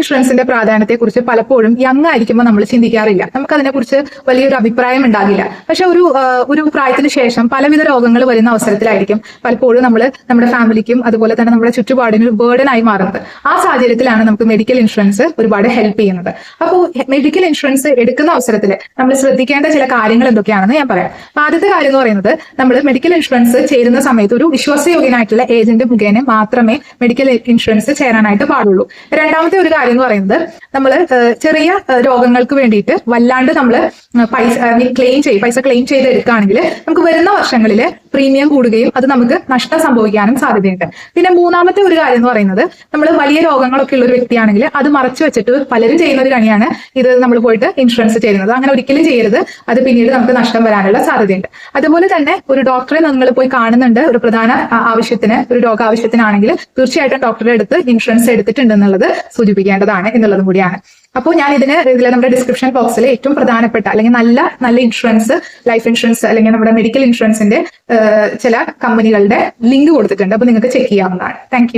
ഇൻഷുറൻസിന്റെ പ്രാധാന്യത്തെ കുറിച്ച് പലപ്പോഴും യങ് ആയിരിക്കുമ്പോൾ നമ്മൾ ചിന്തിക്കാറില്ല. നമുക്ക് അതിനെക്കുറിച്ച് വലിയൊരു അഭിപ്രായം ഉണ്ടാകില്ല. പക്ഷെ ഒരു ഒരു പ്രായത്തിന് ശേഷം പലവിധ രോഗങ്ങൾ വരുന്ന അവസരത്തിലായിരിക്കും പലപ്പോഴും നമ്മൾ നമ്മുടെ ഫാമിലിക്കും അതുപോലെ തന്നെ നമ്മുടെ ചുറ്റുപാടിനും ഒരു ആയി മാറുന്നത്. ആ സാഹചര്യത്തിലാണ് നമുക്ക് മെഡിക്കൽ ഇൻഷുറൻസ് ഒരുപാട് ഹെൽപ്പ് ചെയ്യുന്നത്. അപ്പോൾ മെഡിക്കൽ ഇൻഷുറൻസ് എടുക്കുന്ന അവസരത്തിൽ നമ്മൾ ശ്രദ്ധിക്കേണ്ട ചില കാര്യങ്ങൾ എന്തൊക്കെയാണെന്ന് ഞാൻ പറയാം. ആദ്യത്തെ കാര്യം എന്ന് പറയുന്നത് നമ്മൾ മെഡിക്കൽ ഇൻഷുറൻസ് ചേരുന്ന സമയത്ത് ഒരു വിശ്വാസയോഗ്യനായിട്ടുള്ള ഏജന്റ് മുഖേന മാത്രമേ മെഡിക്കൽ ഇൻഷുറൻസ് ചേരാനായിട്ട് പാടുള്ളൂ. രണ്ടാമത്തെ ഒരു കാര്യം എന്ന് പറയുന്നത് നമ്മൾ ചെറിയ രോഗങ്ങൾക്ക് വേണ്ടിയിട്ട് വല്ലാണ്ട് നമ്മൾ പൈസ ക്ലെയിം ചെയ്യും പൈസ ക്ലെയിം ചെയ്ത് എടുക്കുകയാണെങ്കിൽ നമുക്ക് വരുന്ന വർഷങ്ങളിൽ പ്രീമിയം കൂടുകയും അത് നമുക്ക് നഷ്ടം സംഭവിക്കാനും സാധ്യതയുണ്ട്. പിന്നെ മൂന്നാമത്തെ ഒരു കാര്യം എന്ന് പറയുന്നത് നമ്മൾ വലിയ രോഗങ്ങളൊക്കെ ഉള്ള ഒരു വ്യക്തിയാണെങ്കിൽ അത് മറച്ചു വെച്ചിട്ട് പലരും ചെയ്യുന്ന ഒരു കണിയാണ് ഇത് നമ്മൾ പോയിട്ട് ഇൻഷുറൻസ് ചെയ്യുന്നത്. അങ്ങനെ ഒരിക്കലും ചെയ്യരുത്. അത് പിന്നീട് നമുക്ക് നഷ്ടം വരാനുള്ള സാധ്യതയുണ്ട്. അതുപോലെ തന്നെ ഒരു ഡോക്ടറെ നിങ്ങൾ പോയി കാണുന്നുണ്ട്. ഒരു പ്രധാന ആവശ്യത്തിന് ഒരു രോഗ ആവശ്യത്തിനാണെങ്കിൽ തീർച്ചയായിട്ടും ഡോക്ടറെ അടുത്ത് ഇൻഷുറൻസ് എടുത്തിട്ടുണ്ട് എന്നുള്ളത് സൂചിപ്പിക്കേണ്ടതാണ് എന്നുള്ളതും കൂടിയാണ്. അപ്പോൾ ഞാൻ ഇതിന് ഇതിൽ നമ്മുടെ ഡിസ്ക്രിപ്ഷൻ ബോക്സിൽ ഏറ്റവും പ്രധാനപ്പെട്ട അല്ലെങ്കിൽ നല്ല നല്ല ഇൻഷുറൻസ് ലൈഫ് ഇൻഷുറൻസ് അല്ലെങ്കിൽ നമ്മുടെ മെഡിക്കൽ ഇൻഷുറൻസിന്റെ ചില കമ്പനികളുടെ ലിങ്ക് കൊടുത്തിട്ടുണ്ട്. അപ്പോൾ നിങ്ങൾക്ക് ചെക്ക് ചെയ്യാവുന്നതാണ്. താങ്ക്